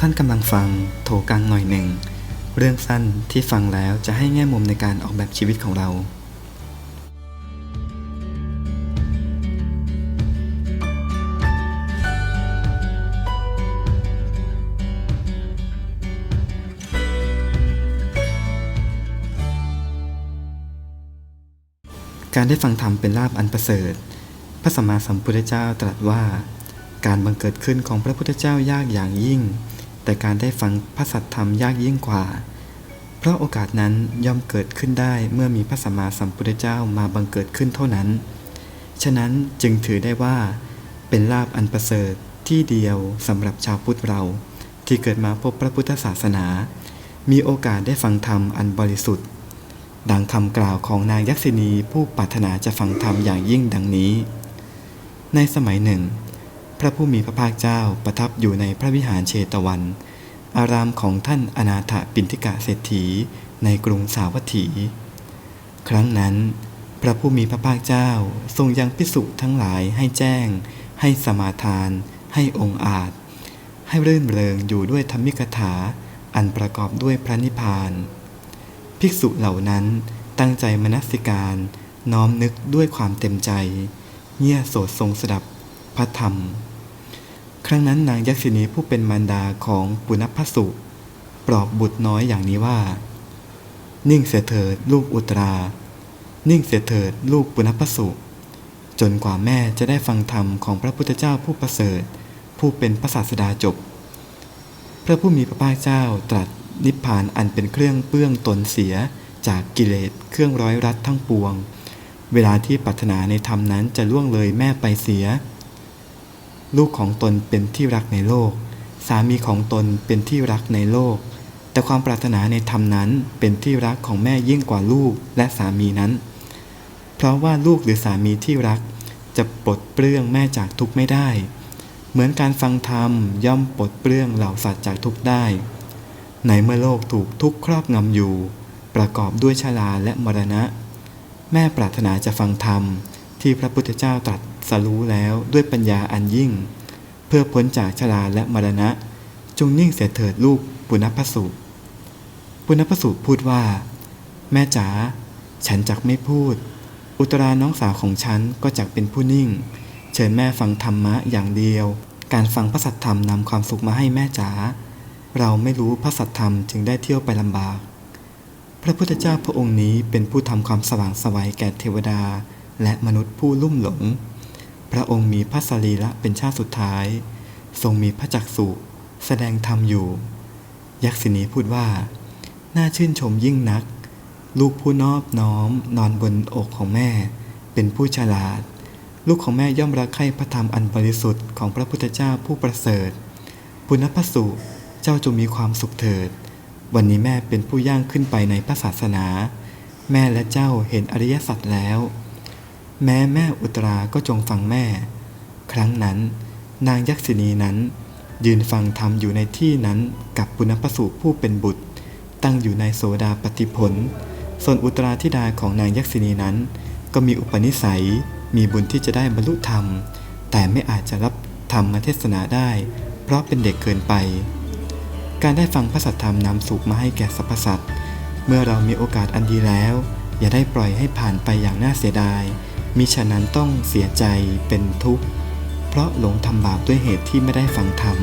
ท่านกำลังฟังโถกังหน่อยหนึ่ง เรื่องสั้นที่ฟังแล้วจะให้แง่มุมในการออกแบบชีวิตของเรา การได้ฟังธรรมเป็นลาภอันประเสริฐ พระสัมมาสัมพุทธเจ้าตรัสว่า การบังเกิดขึ้นของพระพุทธเจ้ายากอย่างยิ่ง แต่การได้ฟังพระสัทธรรมยากยิ่งกว่า เพราะโอกาสนั้นย่อมเกิดขึ้นได้เมื่อมีพระสัมมาสัมพุทธเจ้ามาบังเกิดขึ้นเท่านั้น ฉะนั้นจึงถือได้ว่า เป็นลาภอันประเสริฐที่เดียวสำหรับชาวพุทธเรา ที่เกิดมาพบพระพุทธศาสนา มีโอกาสได้ฟังธรรมอันบริสุทธิ์ ดังคำกล่าวของนางยักษินีผู้ปรารถนาจะฟังธรรมอย่างยิ่งดังนี้ ในสมัยหนึ่ง พระผู้มีพระภาคเจ้าประทับอยู่ในพระวิหารเชตวัน อารามของท่านอนาถปินทิกะเศรษฐีในกรุงสาวัตถี ครั้งนั้น พระผู้มีพระภาคเจ้าทรงยังพิสุทั้งหลายให้แจ้ง ให้สมาทาน ให้องค์อาจ ให้รื่นเริงอยู่ด้วยธรรมิกถา อันประกอบด้วยพระนิพพาน ภิกษุเหล่านั้นตั้งใจมนสิการน้อมนึกด้วยความเต็มใจ เงี่ยโสดทรงสดับพระธรรม ครั้งนั้นนางยักษินีผู้เป็นมารดาของปุณพสุปลอบบุตรน้อยอย่างนี้ว่า นิ่งเสียเถิดลูกอุตรา นิ่งเสียเถิดลูกปุณพสุจนกว่าแม่จะได้ฟังธรรมของพระพุทธเจ้าผู้ประเสริฐ ผู้เป็นพระศาสดาจบ พระผู้มีพระภาคเจ้าตรัสนิพพานอันเป็นเครื่องเปื้องตนเสียจากกิเลสเครื่องร้อยรัดทั้งปวง เวลาที่ปรารถนาในธรรมนั้นจะล่วงเลยแม่ไปเสีย ลูกของตนเป็นที่รักในโลก สามีของตนเป็นที่รักในโลก แต่ความปรารถนาในธรรมนั้นเป็นที่รักของแม่ยิ่งกว่าลูกและสามีนั้น เพราะว่าลูกหรือสามีที่รัก จะปลดเปลื้องแม่จากทุกข์ไม่ได้ เหมือนการฟังธรรมย่อมปลดเปลื้องเหล่าสัตว์จากทุกข์ได้ ในเมื่อโลกถูกทุกข์ครอบงำอยู่ ประกอบด้วยชาลาและมรณะ แม่ปรารถนาจะฟังธรรมที่พระพุทธเจ้าตรัส สรู้แล้วด้วยปัญญาอันยิ่ง เพื่อพ้นจากชาลาและมรณะ จงนิ่งเสียเถิดลูกปุณพสุปุณพสุพูดว่า แม่จ๋าฉันจักไม่พูด อุตราน้องสาวของฉันก็จักเป็นผู้นิ่ง เชิญแม่ฟังธรรมะอย่างเดียว การฟังพระสัทธรรมนำความสุขมาให้แม่จ๋าเราไม่รู้พระสัทธรรมจึงได้เที่ยวไปลำบาก พระพุทธเจ้าพระองค์นี้เป็นผู้ทำความสว่างสวัยแก่เทวดา และมนุษย์ผู้ลุ่มหลง พระองค์มีพระสรีระเป็นชาติสุดท้าย ทรงมีพระจักสุแสดงธรรมอยู่ ยักษินีพูดว่า น่าชื่นชมยิ่งนัก ลูกผู้นอบน้อมนอนบนอกของแม่ เป็นผู้ฉลาด ลูกของแม่ย่อมรักใคร่พระธรรมอันบริสุทธิ์ของพระพุทธเจ้าผู้ประเสริฐปุณพสุเจ้าจงมีความสุขเถิด วันนี้แม่เป็นผู้ย่างขึ้นไปในพระศาสนา แม่และเจ้าเห็นอริยสัจแล้ว แม้แม่อุตราก็จงฟังแม่ ครั้งนั้น นางยักษินีนั้น ยืนฟังธรรมอยู่ในที่นั้นกับปุณพสุผู้เป็นบุตร ตั้งอยู่ในโสดาปฏิผล ส่วนอุตราธิดาของนางยักษินีนั้น ก็มีอุปนิสัย มีบุญที่จะได้บรรลุธรรม แต่ไม่อาจจะรับธรรมเทศนาได้ เพราะเป็นเด็กเกินไป การได้ฟังพระสัทธรรมนำสุขมาให้แก่สรรพสัตว์เมื่อเรามีโอกาสอันดีแล้ว อย่าได้ปล่อยให้ผ่านไปอย่างน่าเสียดาย มิฉะนั้นต้องเสียใจเป็นทุกข์ เพราะหลงทำบาปด้วยเหตุที่ไม่ได้ฟังธรรม